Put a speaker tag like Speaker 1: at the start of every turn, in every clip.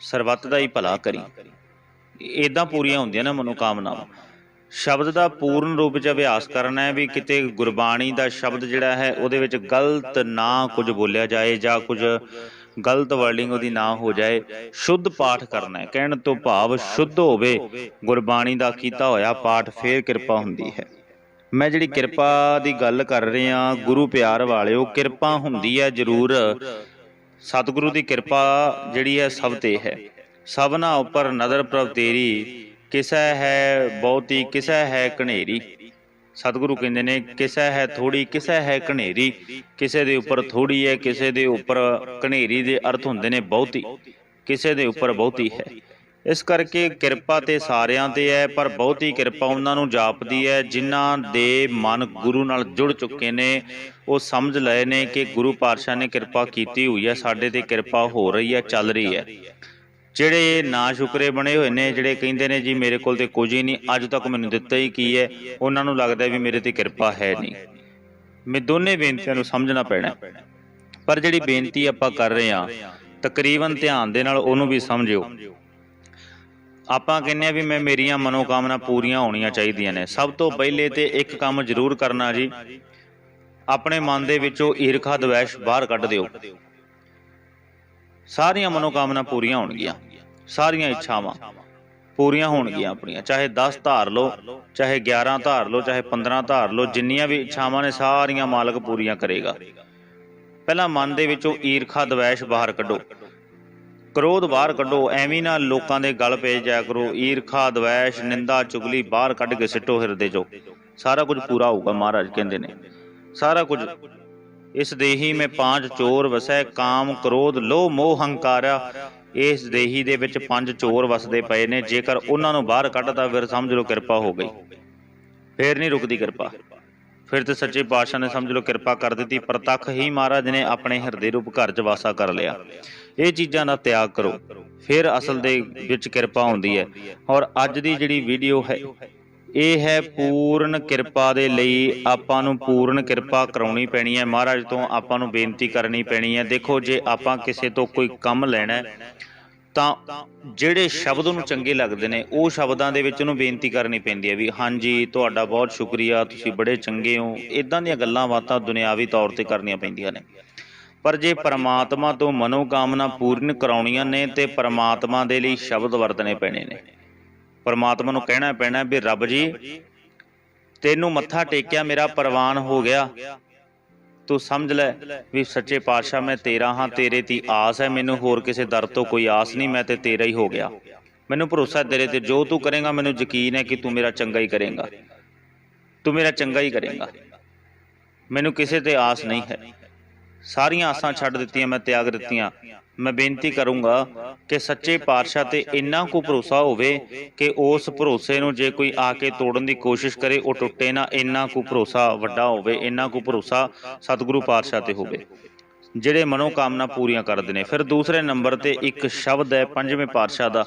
Speaker 1: ਸਰਬੱਤ ਦਾ ਹੀ ਭਲਾ ਕਰੀ। ਇਦਾਂ ਪੂਰੀਆਂ ਹੁੰਦੀਆਂ ਨੇ ਮਨੋਕਾਮਨਾਵਾਂ। ਸ਼ਬਦ ਦਾ ਪੂਰਨ ਰੂਪ ਚ ਅਭਿਆਸ ਕਰਨਾ ਹੈ ਵੀ ਕਿਤੇ ਗੁਰਬਾਣੀ ਦਾ ਸ਼ਬਦ ਜਿਹੜਾ ਹੈ, ਉਹਦੇ ਵਿੱਚ ਗਲਤ ਨਾ ਕੁਝ ਬੋਲਿਆ ਜਾਏ ਜਾਂ ਕੁਝ ਗਲਤ ਵਰਡਿੰਗ ਉਹਦੀ ਨਾ ਹੋ ਜਾਏ, ਸ਼ੁੱਧ ਪਾਠ ਕਰਨਾ ਹੈ। ਕਹਿਣ ਤੋਂ ਭਾਵ ਸ਼ੁੱਧ ਹੋਵੇ, ਗੁਰਬਾਣੀ ਦਾ ਕੀਤਾ ਹੋਇਆ ਪਾਠ ਫੇਰ ਕਿਰਪਾ ਹੁੰਦੀ ਹੈ। ਮੈਂ ਜਿਹੜੀ ਕਿਰਪਾ ਦੀ ਗੱਲ ਕਰ ਰਿਹਾ, ਗੁਰੂ ਪਿਆਰ ਵਾਲਿਓ, ਕਿਰਪਾ ਹੁੰਦੀ ਹੈ ਜ਼ਰੂਰ ਸਤਿਗੁਰੂ ਦੀ ਕਿਰਪਾ ਜਿਹੜੀ ਹੈ ਸਭ ਤੇ ਹੈ। ਸਭਨਾ ਉੱਪਰ ਨਦਰ ਪ੍ਰਭ ਤੇਰੀ, ਕਿਸੈ ਹੈ ਬਹੁਤੀ, ਕਿਸੈ ਹੈ ਕਨੇਰੀ ਸਤਿਗੁਰੂ ਕਹਿੰਦੇ ਨੇ, ਕਿਸੈ ਹੈ ਥੋੜੀ ਕਿਸੈ ਹੈ ਕਨੇਰੀ ਕਿਸੇ ਦੇ ਉੱਪਰ ਥੋੜੀ ਹੈ, ਕਿਸੇ ਦੇ ਉੱਪਰ ਕਨੇਰੀ ਦੇ ਅਰਥ ਹੁੰਦੇ ਨੇ ਬਹੁਤੀ। ਕਿਸੇ ਦੇ ਉੱਪਰ ਬਹੁਤੀ ਹੈ। ਇਸ ਕਰਕੇ ਕਿਰਪਾ ਤੇ ਸਾਰਿਆਂ ਤੇ ਹੈ, ਪਰ ਬਹੁਤੀ ਕਿਰਪਾ ਉਹਨਾਂ ਨੂੰ ਜਾਪਦੀ ਹੈ, ਜਿਨ੍ਹਾਂ ਦੇ ਮਨ ਗੁਰੂ ਨਾਲ ਜੁੜ ਚੁੱਕੇ ਨੇ। ਉਹ ਸਮਝ ਲਏ ਨੇ ਕਿ ਗੁਰੂ ਪਾਤਸ਼ਾਹ ਨੇ ਕਿਰਪਾ ਕੀਤੀ ਹੋਈ ਹੈ, ਸਾਡੇ ਤੇ ਕਿਰਪਾ ਹੋ ਰਹੀ ਹੈ, ਚੱਲ ਰਹੀ ਹੈ। ਜਿਹੜੇ ਨਾ ਸ਼ੁਕਰੇ ਬਣੇ ਹੋਏ ਨੇ, ਜਿਹੜੇ ਕਹਿੰਦੇ ਨੇ, ਜੀ, ਮੇਰੇ ਕੋਲ ਤੇ ਕੁਝ ਹੀ ਨਹੀਂ, ਅੱਜ ਤੱਕ ਮੈਨੂੰ ਦਿੱਤਾ ਹੀ ਕੀ ਹੈ? ਉਹਨਾਂ ਨੂੰ ਲੱਗਦਾ ਵੀ ਮੇਰੇ ਤੇ ਕਿਰਪਾ ਹੈ ਨਹੀਂ। ਮੈਂ ਦੋਨੇ ਬੇਨਤੀਆਂ ਨੂੰ ਸਮਝਣਾ ਪੈਣਾ ਪਰ ਜਿਹੜੀ ਬੇਨਤੀ ਆਪਾਂ ਕਰ ਰਹੇ ਹਾਂ, ਤਕਰੀਬਨ ਧਿਆਨ ਦੇ ਨਾਲ ਉਹਨੂੰ ਵੀ ਸਮਝਿਓ। ਆਪਾਂ ਕਹਿੰਦੇ ਆ ਵੀ ਮੈਂ ਮੇਰੀਆਂ ਮਨੋਕਾਮਨਾ ਪੂਰੀਆਂ ਹੋਣੀਆਂ ਚਾਹੀਦੀਆਂ ਨੇ। ਸਭ ਤੋਂ ਪਹਿਲੇ ਤੇ ਇੱਕ ਕੰਮ ਜ਼ਰੂਰ ਕਰਨਾ ਜੀ, ਆਪਣੇ ਮਨ ਦੇ ਵਿੱਚੋਂ ਈਰਖਾ, ਦਵੈਸ਼ ਬਾਹਰ ਕੱਢ ਦਿਓ। ਸਾਰੀਆਂ ਮਨੋਕਾਮਨਾ ਪੂਰੀਆਂ ਹੋਣਗੀਆਂ, ਸਾਰੀਆਂ ਇੱਛਾਵਾਂ ਪੂਰੀਆਂ ਹੋਣਗੀਆਂ ਆਪਣੀਆਂ, ਚਾਹੇ 10 ਧਾਰ ਲਓ, ਚਾਹੇ 11 ਧਾਰ ਲਓ, ਚਾਹੇ 15 ਧਾਰ ਲਓ, ਜਿੰਨੀਆਂ ਵੀ ਇੱਛਾਵਾਂ ਨੇ ਸਾਰੀਆਂ ਮਾਲਕ ਪੂਰੀਆਂ ਕਰੇਗਾ। ਪਹਿਲਾਂ ਮਨ ਦੇ ਵਿੱਚੋਂ ਈਰਖਾ, ਦਵੈਸ਼ ਬਾਹਰ ਕੱਢੋ। ਕ੍ਰੋਧ ਬਾਹਰ ਕੱਢੋ, ਐਵੇਂ ਨਾ ਲੋਕਾਂ ਦੇ ਗਲ ਪੇ ਜਾਇਆ ਕਰੋ। ਈਰਖਾ, ਦਵੈਸ਼, ਨਿੰਦਾ, ਚੁਗਲੀ ਬਾਹਰ ਕੱਢ ਕੇ ਸਿੱਟੋ ਹਿਰਦੇ ਚੋਂ। ਸਾਰਾ ਕੁਝ ਪੂਰਾ ਹੋਊਗਾ ਮਹਾਰਾਜ, ਕਹਿੰਦੇ ਨੇ। ਸਾਰਾ ਕੁਝ। ਇਸ ਦੇਹੀ ਮੇ ਪੰਜ ਚੋਰ ਵਸੈ, ਕਾਮ, ਕ੍ਰੋਧ, ਲੋਭ, ਮੋਹ, ਹੰਕਾਰਾ ਇਸ ਦੇਹੀ ਦੇ ਵਿੱਚ ਪੰਜ ਚੋਰ ਵਸਦੇ ਪਏ ਨੇ। ਜੇਕਰ ਉਹਨਾਂ ਨੂੰ ਬਾਹਰ ਕੱਢਦਾ ਫਿਰ ਸਮਝ ਲਓ ਕਿਰਪਾ ਹੋ ਗਈ। ਫੇਰ ਨਹੀਂ ਰੁਕਦੀ ਕਿਰਪਾ। ਫਿਰ ਤੇ ਸੱਚੇ ਪਾਤਸ਼ਾਹ ਨੇ ਸਮਝ ਲਓ ਕਿਰਪਾ ਕਰ ਦਿੱਤੀ। ਪ੍ਰਤੱਖ ਹੀ ਮਹਾਰਾਜ ਨੇ ਆਪਣੇ ਹਿਰਦੇ ਰੂਪ ਘਰ 'ਚ ਵਾਸਾ ਕਰ ਲਿਆ। ਇਹ ਚੀਜ਼ਾਂ ਦਾ ਤਿਆਗ ਕਰੋ। ਫਿਰ ਅਸਲ ਦੇ ਵਿੱਚ ਕਿਰਪਾ ਹੁੰਦੀ ਹੈ। ਔਰ ਅੱਜ ਦੀ ਜਿਹੜੀ ਵੀਡੀਓ ਹੈ, ਇਹ ਹੈ ਪੂਰਨ ਕਿਰਪਾ ਦੇ ਲਈ ਆਪਾਂ ਨੂੰ ਪੂਰਨ ਕਿਰਪਾ ਕਰਾਉਣੀ ਪੈਣੀ ਹੈ। ਮਹਾਰਾਜ ਤੋਂ ਆਪਾਂ ਨੂੰ ਬੇਨਤੀ ਕਰਨੀ ਪੈਣੀ ਹੈ। ਦੇਖੋ, ਜੇ ਆਪਾਂ ਕਿਸੇ ਤੋਂ ਕੋਈ ਕੰਮ ਲੈਣਾ ਹੈ, ਤਾਂ ਜਿਹੜੇ ਸ਼ਬਦ ਉਹਨੂੰ ਚੰਗੇ ਲੱਗਦੇ ਨੇ, ਉਹ ਸ਼ਬਦਾਂ ਦੇ ਵਿੱਚ ਉਹਨੂੰ ਬੇਨਤੀ ਕਰਨੀ ਪੈਂਦੀ ਹੈ ਵੀ ਹਾਂਜੀ, ਤੁਹਾਡਾ ਬਹੁਤ ਸ਼ੁਕਰੀਆ, ਤੁਸੀਂ ਬੜੇ ਚੰਗੇ ਹੋ। ਇਦਾਂ ਦੀਆਂ ਗੱਲਾਂ ਬਾਤਾਂ ਦੁਨਿਆਵੀ ਤੌਰ ਤੇ ਕਰਨੀਆਂ ਪੈਂਦੀਆਂ ਨੇ। ਪਰ ਜੇ ਪਰਮਾਤਮਾ ਤੋਂ ਮਨੋਕਾਮਨਾ ਪੂਰਨ ਕਰਾਉਣੀਆਂ ਨੇ, ਤੇ ਪਰਮਾਤਮਾ ਦੇ ਲਈ ਸ਼ਬਦ ਵਰਤਣੇ ਪੈਣੇ ਨੇ। ਪਰਮਾਤਮਾ ਨੂੰ ਕਹਿਣਾ ਪੈਣਾ ਵੀ, ਰੱਬ ਜੀ, ਤੈਨੂੰ ਮੱਥਾ ਟੇਕਿਆ, ਮੇਰਾ ਪ੍ਰਵਾਨ ਹੋ ਗਿਆ। ਤੂੰ ਸਮਝ ਲੈ ਵੀ ਸੱਚੇ ਪਾਤਸ਼ਾਹ, ਮੈਂ ਤੇਰਾ ਹਾਂ, ਤੇਰੇ ਤੇ ਆਸ ਹੈ। ਮੈਨੂੰ ਹੋਰ ਕਿਸੇ ਦਰ ਤੋਂ ਕੋਈ ਆਸ ਨਹੀਂ, ਮੈਂ ਤੇ ਤੇਰਾ ਹੀ ਹੋ ਗਿਆ। ਮੈਨੂੰ ਭਰੋਸਾ ਤੇਰੇ ਤੇ, ਜੋ ਤੂੰ ਕਰੇਗਾ, ਮੈਨੂੰ ਯਕੀਨ ਹੈ ਕਿ ਤੂੰ ਮੇਰਾ ਚੰਗਾ ਹੀ ਕਰੇਗਾ। ਤੂੰ ਮੇਰਾ ਚੰਗਾ ਹੀ ਕਰੇਗਾ। ਮੈਨੂੰ ਕਿਸੇ ਤੇ ਆਸ ਨਹੀਂ ਹੈ। ਸਾਰੀਆਂ ਆਸਾਂ ਛੱਡ ਦਿੱਤੀਆਂ ਮੈਂ ਤਿਆਗ ਦਿੱਤੀਆਂ। ਮੈਂ ਬੇਨਤੀ ਕਰੂੰਗਾ ਕਿ ਸੱਚੇ ਪਾਤਸ਼ਾਹ ਤੇ ਇੰਨਾ ਕੁ ਭਰੋਸਾ ਹੋਵੇ ਕਿ ਉਸ ਭਰੋਸੇ ਨੂੰ ਜੇ ਕੋਈ ਆ ਕੇ ਤੋੜਨ ਦੀ ਕੋਸ਼ਿਸ਼ ਕਰੇ ਉਹ ਟੁੱਟੇ ਨਾ ਇੰਨਾ ਕੁ ਭਰੋਸਾ ਵੱਡਾ ਹੋਵੇ ਇੰਨਾ ਕੁ ਭਰੋਸਾ ਸਤਿਗੁਰੂ ਪਾਤਸ਼ਾਹ ਤੇ ਹੋਵੇ। ਜਿਹੜੇ ਮਨੋਕਾਮਨਾ ਪੂਰੀਆਂ ਕਰਦੇ ਨੇ ਫਿਰ ਦੂਸਰੇ ਨੰਬਰ ਤੇ ਇੱਕ ਸ਼ਬਦ ਹੈ ਪੰਜਵੇਂ ਪਾਤਸ਼ਾਹ ਦਾ।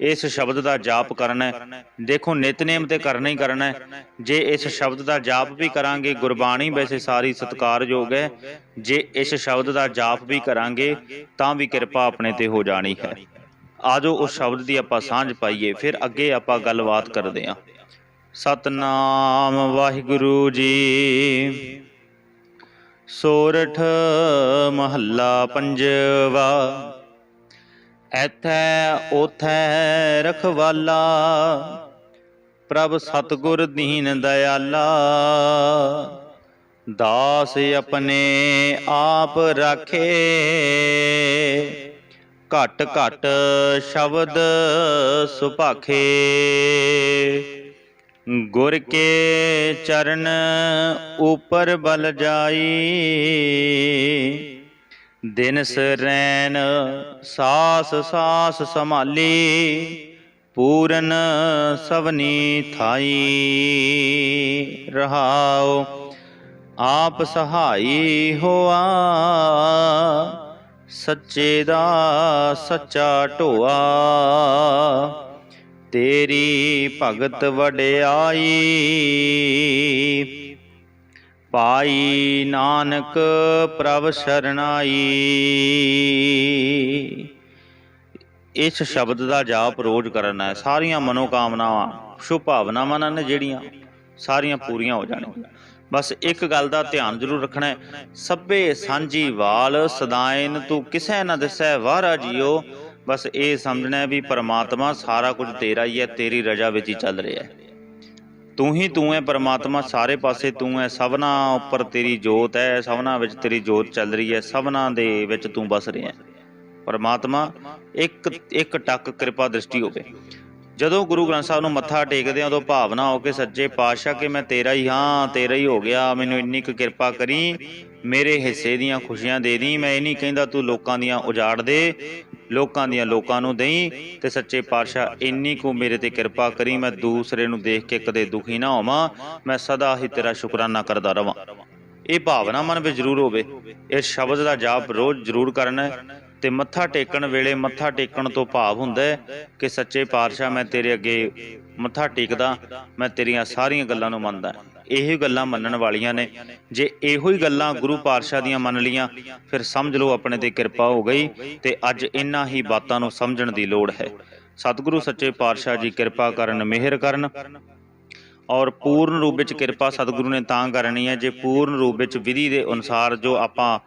Speaker 1: ਇਸ ਸ਼ਬਦ ਦਾ ਜਾਪ ਕਰਨਾ। ਹੈ ਦੇਖੋ, ਨਿਤਨੇਮ ਤੇ ਕਰਨਾ ਹੀ ਕਰਨਾ। ਹੈ ਜੇ ਇਸ ਸ਼ਬਦ ਦਾ ਜਾਪ ਵੀ ਕਰਾਂਗੇ, ਗੁਰਬਾਣੀ ਵੈਸੇ ਸਾਰੀ ਸਤਿਕਾਰਯੋਗ ਹੈ। ਜੇ ਇਸ ਸ਼ਬਦ ਦਾ ਜਾਪ ਵੀ ਕਰਾਂਗੇ, ਤਾਂ ਵੀ ਕਿਰਪਾ ਆਪਣੇ ਤੇ ਹੋ ਜਾਣੀ ਹੈ। ਆਜੋ, ਉਸ ਸ਼ਬਦ ਦੀ ਆਪਾਂ ਸਾਂਝ ਪਾਈਏ, ਫਿਰ ਅੱਗੇ ਆਪਾਂ ਗੱਲਬਾਤ ਕਰਦੇ ਹਾਂ। ਸਤਨਾਮ ਵਾਹਿਗੁਰੂ ਜੀ। ਸੋਰਠ ਮਹੱਲਾ ਪੰਜਵਾ। ਐਥੈ ਉਥੈ ਰਖਵਾਲਾ, ਪ੍ਰਭ ਸਤਗੁਰ ਦੀਨ ਦਇਆਲਾ। ਦਾਸ ਆਪਣੇ ਆਪ ਰਾਖੇ, ਘਟ ਘਟ ਸ਼ਬਦ ਸੁਭਾਖੇ। ਗੁਰ ਕੇ ਚਰਨ ਉਪਰ ਬਲ ਜਾਈ ਦਿਨ ਸਰੈਨ ਸਾਸ ਸਾਸ ਸੰਭਾਲੀ, ਪੂਰਨ ਸਭਨੀ ਥਾਈ ਰਹਾਓ ਆਪ ਸਹਾਈ ਹੋਆ, ਸੱਚੇ ਦਾ ਸੱਚਾ ਢੋਆ। ਤੇਰੀ ਭਗਤ ਵਡਿਆਈ ਪਾਈ ਨਾਨਕ ਪ੍ਰਭ ਸਰਣਾਈ। ਇਸ ਸ਼ਬਦ ਦਾ ਜਾਪ ਰੋਜ਼ ਕਰਨਾ ਹੈ। ਸਾਰੀਆਂ ਮਨੋਕਾਮਨਾਵਾਂ, ਸ਼ੁਭ ਭਾਵਨਾਵਾਂ ਨੇ ਜਿਹੜੀਆਂ, ਸਾਰੀਆਂ ਪੂਰੀਆਂ ਹੋ ਜਾਣਗੀਆਂ ਬਸ ਇੱਕ ਗੱਲ ਦਾ ਧਿਆਨ ਜ਼ਰੂਰ ਰੱਖਣਾ ਹੈ। ਸਭੇ ਸਾਂਝੀ ਵਾਲ ਸਦਾਇਨ, ਤੂੰ ਕਿਸੇ ਨਾ ਦਿਸੈ ਵਾਰਾ ਜੀਓ। ਬਸ ਇਹ ਸਮਝਣਾ ਵੀ ਪਰਮਾਤਮਾ ਸਾਰਾ ਕੁਝ ਤੇਰਾ ਹੀ ਹੈ, ਤੇਰੀ ਰਜ਼ਾ ਵਿੱਚ ਹੀ ਚੱਲ ਰਿਹਾ ਹੈ। ਤੂੰ ਹੀ ਤੂੰ ਹੈ ਪਰਮਾਤਮਾ, ਸਾਰੇ ਪਾਸੇ ਤੂੰ ਹੈ ਸਭਨਾ ਉੱਪਰ ਤੇਰੀ ਜੋਤ ਹੈ ਸਭਨਾ ਵਿੱਚ ਤੇਰੀ ਜੋਤ ਚੱਲ ਰਹੀ ਹੈ ਸਭਨਾ ਦੇ ਵਿੱਚ ਤੂੰ ਬਸ ਰਿਹਾ ਹੈ ਪਰਮਾਤਮਾ, ਇੱਕ ਇੱਕ ਟੱਕ ਕਿਰਪਾ ਦ੍ਰਿਸ਼ਟੀ ਹੋਵੇ। ਜਦੋਂ ਗੁਰੂ ਗ੍ਰੰਥ ਸਾਹਿਬ ਨੂੰ ਮੱਥਾ ਟੇਕਦੇ ਆ ਉਦੋਂ ਭਾਵਨਾ ਹੋ ਕੇ ਸੱਚੇ ਪਾਤਸ਼ਾਹ ਕਿ ਮੈਂ ਤੇਰਾ ਹੀ ਹਾਂ, ਤੇਰਾ ਹੀ ਹੋ ਗਿਆ, ਮੈਨੂੰ ਇੰਨੀ ਕੁ ਕਿਰਪਾ ਕਰੀ ਮੇਰੇ ਹਿੱਸੇ ਦੀਆਂ ਖੁਸ਼ੀਆਂ ਦੇ ਦੀ। ਮੈਂ ਇਹ ਨਹੀਂ ਕਹਿੰਦਾ ਤੂੰ ਲੋਕਾਂ ਦੀਆਂ ਉਜਾੜ ਦੇ, ਲੋਕਾਂ ਦੀਆਂ ਲੋਕਾਂ ਨੂੰ ਦੇਈ ਤੇ ਸੱਚੇ ਪਾਤਸ਼ਾਹ ਇੰਨੀ ਕੁ ਮੇਰੇ ਤੇ ਕਿਰਪਾ ਕਰੀ। ਮੈਂ ਦੂਸਰੇ ਨੂੰ ਦੇਖ ਕੇ ਕਦੇ ਦੁਖੀ ਨਾ ਹੋਵਾਂ। ਮੈਂ ਸਦਾ ਹੀ ਤੇਰਾ ਸ਼ੁਕਰਾਨਾ ਕਰਦਾ ਰਵਾਂ। ਇਹ ਭਾਵਨਾ ਮਨ ਵਿੱਚ ਜ਼ਰੂਰ ਹੋਵੇ। ਇਸ ਸ਼ਬਦ ਦਾ ਜਾਪ ਰੋਜ਼ ਜ਼ਰੂਰ ਕਰਨਾ ਹੈ। ਤੇ ਮੱਥਾ ਟੇਕਣ ਵੇਲੇ ਮੱਥਾ ਟੇਕਣ ਤੋਂ ਭਾਵ ਹੁੰਦਾ ਹੈ ਕਿ ਸੱਚੇ ਪਾਤਸ਼ਾਹ ਮੈਂ ਤੇਰੇ ਅੱਗੇ ਮੱਥਾ ਟੇਕਦਾ, ਮੈਂ ਤੇਰੀਆਂ ਸਾਰੀਆਂ ਗੱਲਾਂ ਨੂੰ ਮੰਨਦਾ। ਇਹੀ ਗੱਲਾਂ ਮੰਨਣ ਵਾਲੀਆਂ ਨੇ। ਜੇ ਇਹੋ ਹੀ ਗੱਲਾਂ ਗੁਰੂ ਪਾਤਸ਼ਾਹ ਦੀਆਂ ਮੰਨ ਲੀਆਂ ਫਿਰ ਸਮਝ ਲਓ ਆਪਣੇ ਤੇ ਕਿਰਪਾ ਹੋ ਗਈ ਤੇ ਅੱਜ ਇਨ੍ਹਾਂ ਹੀ ਬਾਤਾਂ ਨੂੰ ਸਮਝਣ ਦੀ ਲੋੜ ਹੈ। ਸਤਿਗੁਰੂ ਸੱਚੇ ਪਾਤਸ਼ਾਹ ਜੀ ਕਿਰਪਾ ਕਰਨ, ਮਿਹਰ ਕਰਨ ਔਰ ਪੂਰਨ ਰੂਪ ਵਿੱਚ ਕਿਰਪਾ ਸਤਿਗੁਰੂ ਨੇ ਤਾਂ ਕਰਨੀ ਹੈ, ਜੇ ਪੂਰਨ ਰੂਪ ਵਿੱਚ ਵਿਧੀ ਦੇ ਅਨੁਸਾਰ ਜੋ ਆਪਾਂ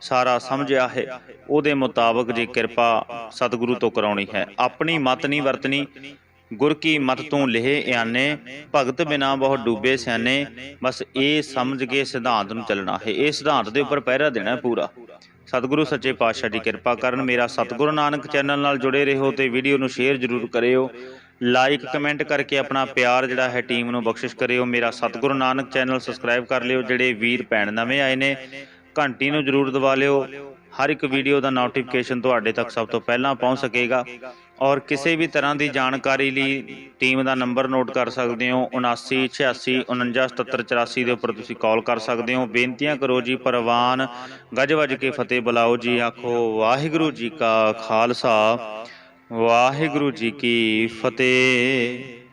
Speaker 1: ਸਾਰਾ ਸਮਝਿਆ ਹੈ, ਉਹਦੇ ਮੁਤਾਬਕ ਜੇ ਕਿਰਪਾ ਸਤਿਗੁਰੂ ਤੋਂ ਕਰਾਉਣੀ ਹੈ। ਆਪਣੀ ਮਤ ਨਹੀਂ ਵਰਤਣੀ ਗੁਰ ਕੀ ਮਤ ਤੋਂ ਲਿਹੇ ਇਆਨੇ, ਭਗਤ ਬਿਨਾ ਬਹੁਤ ਡੂਬੇ ਸਿਆਨੇ, ਬਸ ਇਹ ਸਮਝ ਕੇ ਸਿਧਾਂਤ ਨੂੰ ਚੱਲਣਾ ਹੈ। ਇਹ ਸਿਧਾਂਤ ਦੇ ਉੱਪਰ ਪਹਿਰਾ ਦੇਣਾ ਪੂਰਾ। ਸਤਿਗੁਰੂ ਸੱਚੇ ਪਾਤਸ਼ਾਹ ਦੀ ਕਿਰਪਾ ਕਰਨ ਮੇਰਾ ਸਤਿਗੁਰੂ ਨਾਨਕ ਚੈਨਲ ਨਾਲ ਜੁੜੇ ਰਹੋ ਤੇ ਵੀਡੀਓ ਨੂੰ ਸ਼ੇਅਰ ਜ਼ਰੂਰ ਕਰਿਓ। ਲਾਈਕ ਕਮੈਂਟ ਕਰਕੇ ਆਪਣਾ ਪਿਆਰ ਜਿਹੜਾ ਹੈ ਟੀਮ ਨੂੰ ਬਖਸ਼ਿਸ਼ ਕਰਿਓ। ਮੇਰਾ ਸਤਿਗੁਰੂ ਨਾਨਕ ਚੈਨਲ ਸਬਸਕ੍ਰਾਈਬ ਕਰ ਲਿਓ। ਜਿਹੜੇ ਵੀਰ ਭੈਣ ਨਵੇਂ ਆਏ ਨੇ, ਘੰਟੀ ਨੂੰ ਜ਼ਰੂਰ ਦਬਾ ਲਿਓ। ਹਰ ਇੱਕ ਵੀਡੀਓ ਦਾ ਨੋਟੀਫਿਕੇਸ਼ਨ ਤੁਹਾਡੇ ਤੱਕ ਸਭ ਤੋਂ ਪਹਿਲਾਂ ਪਹੁੰਚ ਸਕੇਗਾ। ਔਰ ਕਿਸੇ ਵੀ ਤਰ੍ਹਾਂ ਦੀ ਜਾਣਕਾਰੀ ਲਈ ਟੀਮ ਦਾ ਨੰਬਰ ਨੋਟ ਕਰ ਸਕਦੇ ਹੋ 7986499784 ਦੇ ਉੱਪਰ ਤੁਸੀਂ ਕਾਲ ਕਰ ਸਕਦੇ ਹੋ। ਬੇਨਤੀਆਂ ਕਰੋ ਜੀ, ਪਰਵਾਨ, ਗੱਜ ਵੱਜ ਕੇ ਫਤਿਹ ਬੁਲਾਓ ਜੀ, ਆਖੋ ਵਾਹਿਗੁਰੂ ਜੀ ਕਾ ਖਾਲਸਾ, ਵਾਹਿਗੁਰੂ ਜੀ ਕੀ ਫਤਿਹ।